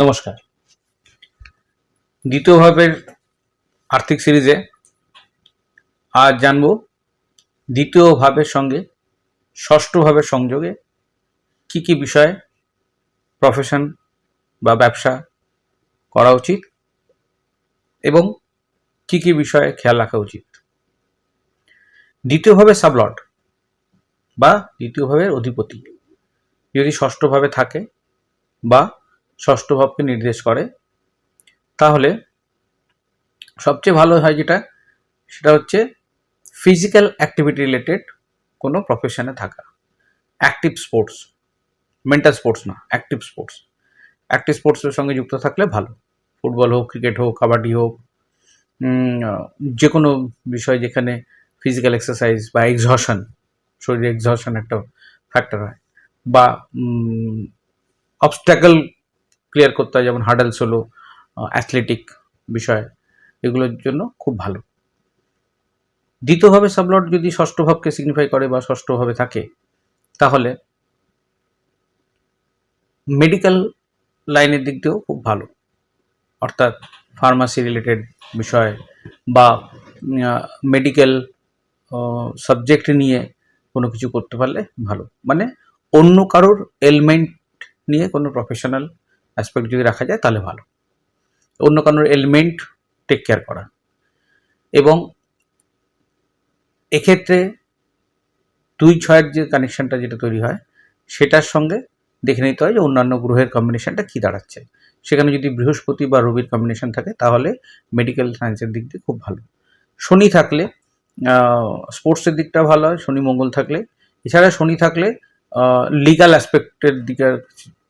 নমস্কার। দ্বিতীয় ভাবের আর্থিক সিরিজে আজ জানব দ্বিতীয় ভাবের সঙ্গে ষষ্ঠ ভাবের সংযোগে কি কি বিষয়ে প্রফেশন বা ব্যবসা করা উচিত এবং কি কি বিষয়ে খেয়াল রাখা উচিত। দ্বিতীয় ভাবে সাবলট বা দ্বিতীয় ভাবের অধিপতি যদি ষষ্ঠভাবে থাকে বা ষষ্ঠ ভাবকে নির্দেশ করে। তাহলে সবচেয়ে ভালো হয় যেটা, সেটা হচ্ছে ফিজিক্যাল অ্যাক্টিভিটি রিলেটেড কোনো প্রফেশনে থাকা। অ্যাক্টিভ স্পোর্টস মেন্টাল স্পোর্টস না অ্যাক্টিভ স্পোর্টস অ্যাক্টিভ স্পোর্টসের সঙ্গে যুক্ত থাকলে ভালো। ফুটবল হোক ক্রিকেট হোক, কাবাডি হোক যে কোনো বিষয় যেখানে ফিজিক্যাল এক্সারসাইজ বা এক্সহশন শরীরে এক্সহশন একটা ফ্যাক্টর হয়। বা অবস্ট্যাকল ক্লিয়ার করতে হয়, যেমন হার্ডেলস হলো অ্যাথলেটিক বিষয়, এগুলোর জন্য খুব ভালো। দ্বিতীয়ভাবে সাবলট যদি ষষ্ঠ ভাবকে সিগনিফাই করে বা ষষ্ঠভাবে থাকে, তাহলে মেডিকেল লাইনের দিক দিয়েও খুব ভালো। অর্থাৎ ফার্মাসি রিলেটেড বিষয় বা মেডিকেল সাবজেক্ট নিয়ে কোনো কিছু করতে পারলে ভালো। মানে অন্য কারোর এলমেন্ট নিয়ে কোনো প্রফেশনাল অ্যাসপেক্ট যদি রাখা যায়, তাহলে ভালো। অন্য কোনো এলিমেন্ট টেক কেয়ার করা। এবং এক্ষেত্রে দুই ছয়ের যে কানেকশানটা যেটা তৈরি হয়, সেটার সঙ্গে দেখে নিতে হয় যে অন্যান্য গ্রহের কম্বিনেশানটা কী দাঁড়াচ্ছে। সেখানে যদি বৃহস্পতি বা রবির কম্বিনেশান থাকে, তাহলে মেডিকেল সায়েন্সের দিক দিয়ে খুব ভালো। শনি থাকলে স্পোর্টসের দিকটা ভালো হয়, শনি মঙ্গল থাকলে। এছাড়া শনি থাকলে লিগাল অ্যাসপেক্টের দিকে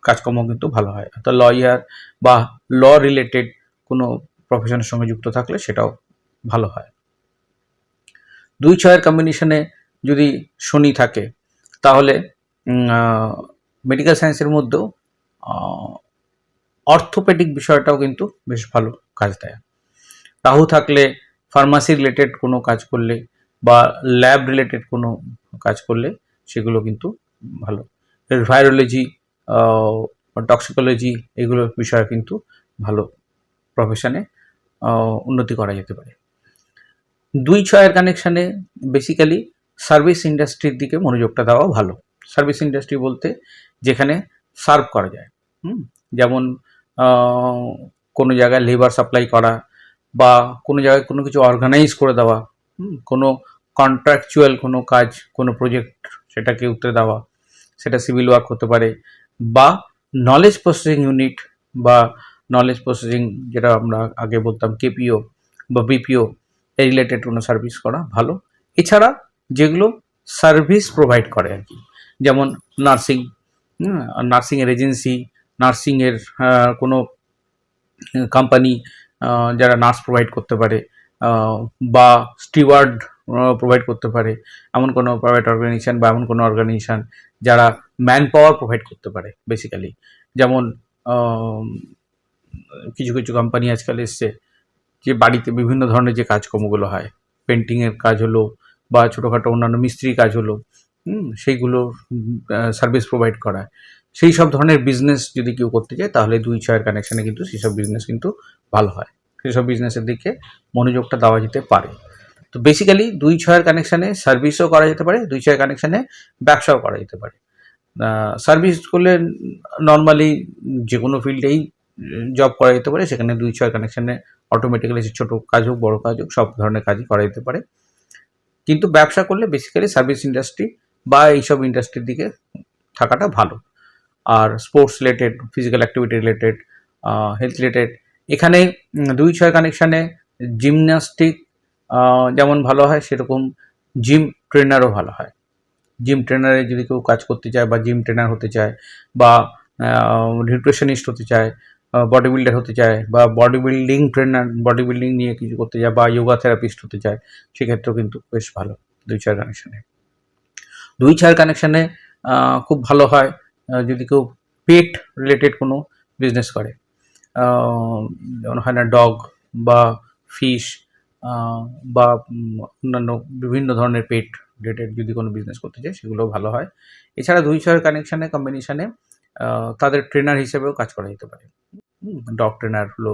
কাজকর্ম কিন্তু ভালো হয়। অর্থাৎ লয়ার বা ল রিলেটেড কোনো প্রফেশনের সঙ্গে যুক্ত থাকলে সেটাও ভালো হয়। দুই ছয়ের কম্বিনেশনে যদি শনি থাকে, তাহলে মেডিকেল সায়েন্সের মধ্যেও অর্থোপেডিক বিষয়টাও কিন্তু বেশ ভালো কাজ দেয়। রাহু থাকলে ফার্মাসি রিলেটেড কোনো কাজ করলে বা ল্যাব রিলেটেড কোনো কাজ করলে সেগুলো কিন্তু ভালো। ভাইরোলজি টক্সিকোলজি এগুলো বিষয়ে কিন্তু ভালো প্রফেশনে উন্নতি করা যেতে পারে। দুই ছয়ের কানেকশানে বেসিক্যালি সার্ভিস ইন্ডাস্ট্রির দিকে মনোযোগটা দেওয়া ভালো। সার্ভিস ইন্ডাস্ট্রি বলতে যেখানে সার্ভ করা যায়। হুম? যেমন কোনো জায়গায় লেবার সাপ্লাই করা বা কোনো জায়গায় কোনো কিছু অর্গানাইজ করে দেওয়া। কোনো কন্ট্রাকচুয়াল কোনো কাজ, কোনো প্রজেক্ট সেটাকে উত্তরে দেওয়া। সেটা সিভিল ওয়ার্ক হতে পারে বা নলেজ প্রসেসিং ইউনিট বা নলেজ প্রসেসিং যেটা আমরা আগে বলতাম কেপিও বা বিপিও এই রিলেটেড কোনো সার্ভিস করা ভালো। এছাড়া যেগুলো সার্ভিস প্রোভাইড করে আর কি, যেমন নার্সিং নার্সিংয়ের এজেন্সি নার্সিংয়ের কোনো কোম্পানি যারা নার্স প্রোভাইড করতে পারে বা স্টিওয়ার্ড প্রোভাইড করতে পারে, এমন কোনো প্রাইভেট অর্গানাইজেশন বা এমন কোনো অর্গানাইজেশন যারা ম্যান পাওয়ার প্রোভাইড করতে পারে বেসিক্যালি যেমন কিছু কিছু কোম্পানি আজকাল এসছে যে বাড়িতে বিভিন্ন ধরনের যে কাজকর্মগুলো হয় পেন্টিংয়ের কাজ হলো বা ছোটোখাটো অন্যান্য মিস্ত্রি কাজ হলো সেইগুলো সার্ভিস প্রোভাইড করা। সেই সব ধরনের বিজনেস যদি কেউ করতে চায়, তাহলে দুই ছয়ের কানেকশানে কিন্তু সেই সব বিজনেস কিন্তু ভালো হয়। সেসব বিজনেসের দিকে মনোযোগটা দেওয়া যেতে পারে। তো বেসিক্যালি দুই ছয়ের কানেকশানে সার্ভিসও করা যেতে পারে, দুই ছয়ের কানেকশানে ব্যবসাও করা যেতে পারে। সার্ভিস করলে নর্মালি যে কোনো ফিল্ডেই জব করা যেতে পারে, সেখানে দুই ছয় কানেকশানে অটোমেটিক্যালি সে ছোটো কাজ হোক, বড়ো কাজ হোক, সব ধরনের কাজই করা যেতে পারে। কিন্তু ব্যবসা করলে বেসিক্যালি সার্ভিস ইন্ডাস্ট্রি বা এইসব ইন্ডাস্ট্রির দিকে থাকাটা ভালো। আর sports related physical activity related health related এখানে দুই ছয় কানেকশানে জিমন্যাস্টিক যেমন ভালো হয়, সেরকম জিম ট্রেনারও ভালো হয়। জিম ট্রেনারে যদি কেউ কাজ করতে চায় বা জিম ট্রেনার হতে চায় বা নিউট্রিশনিস্ট হতে চায় বডি বিল্ডার হতে চায় বা body building trainer body building নিয়ে কিছু করতে চায় বা যোগা থেরাপিস্ট হতে চায়, সেক্ষেত্রেও কিন্তু বেশ ভালো। দুই ছয় কানেকশানে দুই ছয়ের কানেকশানে খুব ভালো হয় যদি কেউ পেট রিলেটেড কোনো বিজনেস করে। যেমন হয় না ডগ বা ফিশ বা অন্যান্য বিভিন্ন ধরনের পেট রিলেটেড যদি কোনো বিজনেস করতে চায় সেগুলো ভালো হয়। এছাড়া দুই ছয়ের কানেকশানে কম্বিনেশানে তাদের ট্রেনার হিসেবেও কাজ করা যেতে পারে। ডগ ট্রেনার হলো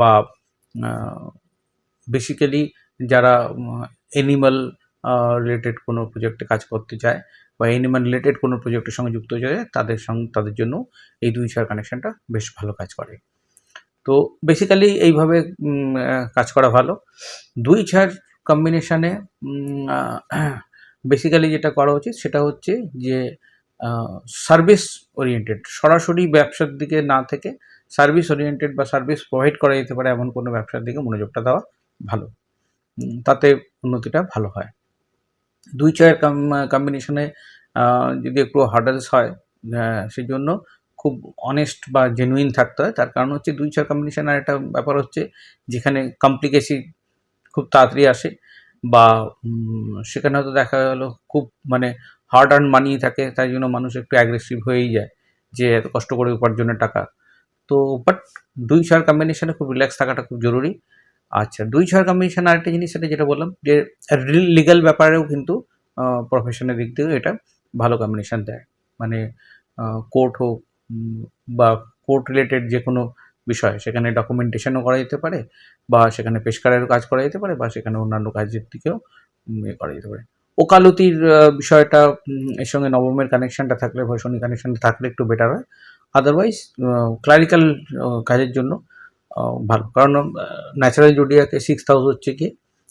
বা বেসিক্যালি যারা অ্যানিমাল রিলেটেড কোনো প্রজেক্টে কাজ করতে চায় বা অ্যানিমাল রিলেটেড কোনো প্রজেক্টের সঙ্গে যুক্ত হয়ে যায় তাদের সঙ্গে, তাদের জন্য এই দুই ছয় কানেকশানটা বেশ ভালো কাজ করে। তো বেসিক্যালি এইভাবে কাজ করা ভালো। দুই ছয়ের কম্বিনেশানে বেসিক্যালি যেটা করা উচিত সেটা হচ্ছে যে সার্ভিস ওরিয়েন্টেড সরাসরি ব্যবসার দিকে না থেকে সার্ভিস ওরিয়েন্টেড বা সার্ভিস প্রোভাইড করা যেতে পারে এমন কোনো ব্যবসার দিকে মনোযোগটা দেওয়া ভালো। তাতে উন্নতিটা ভালো হয়। দুই ছয়ের কম্বিনেশনে যদি একটু হার্ডেলস হয় সেই জন্য খুব অনেস্ট বা জেনুইন থাকতে হয়। তার কারণ হচ্ছে দুই ছয় কম্বিনেশন আর একটা ব্যাপার হচ্ছে যেখানে কমপ্লিকেসি খুব তাড়াতাড়ি আসে বা সেখানে হয়তো দেখা গেল খুব মানে হার্ড আর্ন মানি থাকে, তাই জন্য মানুষ একটু অ্যাগ্রেসিভ হয়েই যায় যে এত কষ্ট করে উপার্জনের টাকা। তো বাট দুই ছয়ের কম্বিনেশনে খুব রিল্যাক্স থাকাটা খুব জরুরি। আচ্ছা দুই ছয়ের কম্বিনেশন আরেকটা জিনিস সেটা যেটা বললাম যে লিগাল ব্যাপারেও কিন্তু প্রফেশনের দিক থেকেও এটা ভালো কম্বিনেশন দেয়। মানে কোর্ট হোক বা কোর্ট রিলেটেড যে কোনো বিষয়, সেখানে ডকুমেন্টেশনও করা যেতে পারে বা সেখানে পেশকারেরও কাজ করা যেতে পারে বা সেখানে অন্যান্য কাজের দিকেও করা যেতে পারে। ওকালতির বিষয়টা এর সঙ্গে নবমের কানেকশনটা থাকলে বা শনি কানেকশনটা থাকলে একটু বেটার হয়। আদারওয়াইজ ক্লারিক্যাল কাজের জন্য ভালো। কারণ ন্যাচারাল জুডিয়াকে সিক্স হাউস হচ্ছে কি?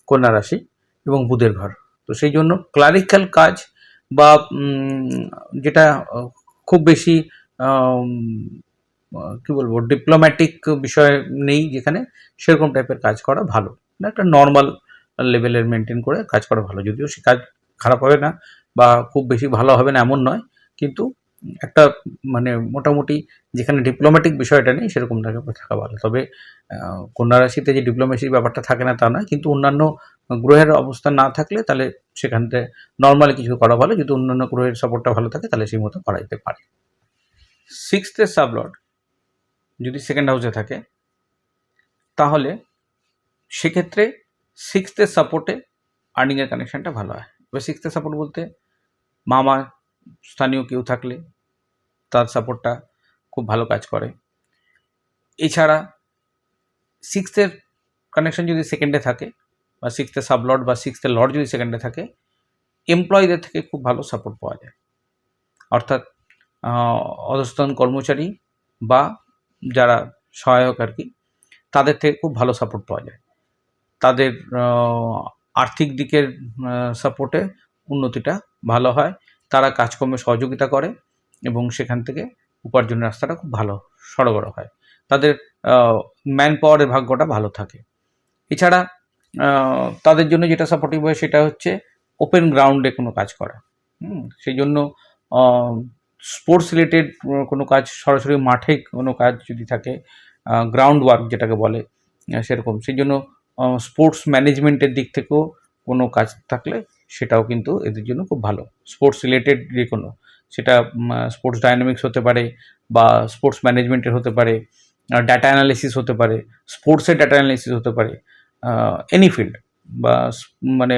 কন্যা রাশি এবং বুধের ঘর। তো সেই জন্য ক্লারিক্যাল কাজ বা যেটা খুব বেশি কি বলব ডিপ্লোম্যাটিক বিষয় নেই যেখানে, সেরকম টাইপের কাজ করা ভালো। না একটা নর্মাল লেভেলের মেনটেন করে কাজ করা ভালো। যদিও সে কাজ খারাপ হবে না বা খুব বেশি ভালো হবে না এমন নয়, কিন্তু একটা মানে মোটামুটি যেখানে ডিপ্লোম্যাটিক বিষয়টা নেই, সেরকম থাকা ভালো। তবে কন্যা রাশিতে যে ডিপ্লোমেসির ব্যাপারটা থাকে না তা নয়, কিন্তু অন্যান্য গ্রহের অবস্থা না থাকলে তাহলে সেখান থেকে নর্মালি কিছু করা ভালো। যদি অন্যান্য গ্রহের সাপোর্টটা ভালো থাকে, তাহলে সেই মতো করা যেতে পারে। সিক্সথের সাবলট যদি সেকেন্ড হাউসে থাকে, তাহলে সেক্ষেত্রে সিক্সথের সাপোর্টে আর্নিংয়ের কানেকশানটা ভালো হয়। এবার সিক্সথের সাপোর্ট বলতে মামা স্থানীয় কেউ থাকলে তার সাপোর্টটা খুব ভালো কাজ করে। এছাড়া সিক্সথের কানেকশন যদি সেকেন্ডে থাকে বা সিক্সথের সাবলট বা সিক্সথের লর্ড যদি সেকেন্ডে থাকে এমপ্লয়ীদের থেকে খুব ভালো সাপোর্ট পাওয়া যায়। অর্থাৎ আহ, অধস্তন কর্মচারী বা যারা সহায়ক আর কি তাদের থেকে খুব ভালো সাপোর্ট পাওয়া যায়। তাদের আর্থিক দিকের সাপোর্টে উন্নতিটা ভালো হয়। তারা কাজকর্মে সহযোগিতা করে এবং সেখান থেকে উপার্জনের রাস্তাটা খুব ভালো সরবরাহ হয়। তাদের ম্যান পাওয়ারের ভাগ্যটা ভালো থাকে। এছাড়া তাদের জন্য যেটা সাপোর্টিভ হয় সেটা হচ্ছে ওপেন গ্রাউন্ডে কোনো কাজ করা। সেই জন্য স্পোর্টস রিলেটেড কোনো কাজ, সরাসরি মাঠে কোনো কাজ যদি থাকে গ্রাউন্ড ওয়ার্ক যেটাকে বলে সেরকম। সেই জন্য স্পোর্টস ম্যানেজমেন্টের দিক থেকেও কোনো কাজ থাকলে সেটাও কিন্তু এদের জন্য খুব ভালো। স্পোর্টস রিলেটেড যে কোনো, সেটা স্পোর্টস ডায়নামিক্স হতে পারে বা স্পোর্টস ম্যানেজমেন্টের হতে পারে ডাটা অ্যানালিসিস হতে পারে স্পোর্টসের ডাটা অ্যানালিসিস হতে পারে এনি ফিল্ড বা মানে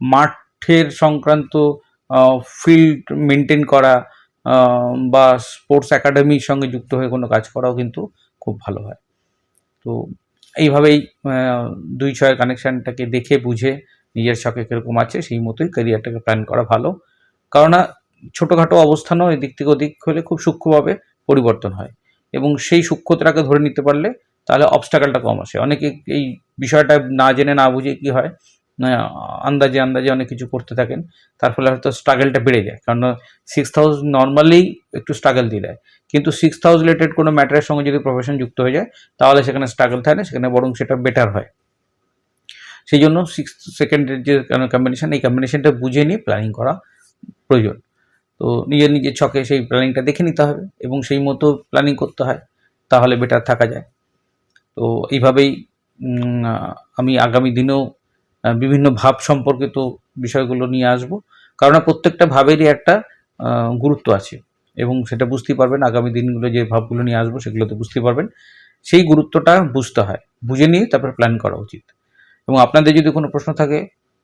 মাঠের সংক্রান্ত ফিল্ড মেনটেন করা বা স্পোর্টস একাডেমির সঙ্গে যুক্ত হয়ে কোনো কাজ করাও কিন্তু খুব ভালো হয়। তো এইভাবেই দুই ছয়ের কানেকশানটাকে দেখে, বুঝে, নিজের শখে কীরকম আছে, সেই মতোই ক্যারিয়ারটাকে প্ল্যান করা ভালো। কারণ ছোটোখাটো অবস্থানও এদিক থেকে ওদিক হলে খুব সূক্ষ্মভাবে পরিবর্তন হয়। এবং সেই সূক্ষ্মতাটাকে ধরে নিতে পারলে তাহলে অবস্টাকেলটা কম আসে। অনেকে এই বিষয়টা না জেনে, না বুঝে কি হয়? আন্দাজে আন্দাজে অনেক কিছু করতে থাকেন। তার ফলে হয়তো স্ট্রাগলটা বেড়ে যায়। কারণ সিক্স থাউজেন্ড নর্মালি একটু স্ট্রাগল দিয়ে দেয়। কিন্তু সিক্স থাউজেন্ড রিলেটেড কোনো ম্যাটারের সঙ্গে যদি প্রফেশন যুক্ত হয়ে যায়, তাহলে সেখানে স্ট্রাগল থাকে না, সেখানে বরং সেটা বেটার হয়। সেই জন্য সিক্স সেকেন্ডের যে কম্বিনেশন এই কম্বিনেশনটা বুঝে নিয়ে প্ল্যানিং করা প্রয়োজন। তো নিজের নিজের ছকে সেই প্ল্যানিংটা দেখে নিতে হবে এবং সেই মতো প্ল্যানিং করতে হয়, তাহলে বেটার থাকা যায়। তো এইভাবেই আমি আগামী দিনেও বিভিন্ন ভাব সম্পর্কিত বিষয়গুলো নিয়ে আসব। কারণ প্রত্যেকটা ভাবেরই একটা গুরুত্ব আছে এবং সেটা বুঝতেই পারবেন। আগামী দিনগুলো যে ভাবগুলো নিয়ে আসব সেগুলোতে বুঝতে পারবেন। সেই গুরুত্বটা বুঝতে হয়, বুঝে নিয়ে তারপর প্ল্যান করা উচিত। এবং আপনাদের যদি কোনো প্রশ্ন থাকে,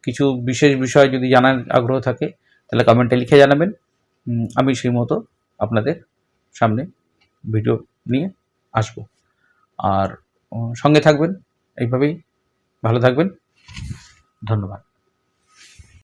কিছু বিশেষ বিষয় যদি জানার আগ্রহ থাকে, তাহলে কমেন্টে লিখে জানাবেন। আমি সেই মতো আপনাদের সামনে ভিডিও নিয়ে আসব। আর সঙ্গে থাকবেন। এইভাবেই ভালো থাকবেন। ধন্যবাদ।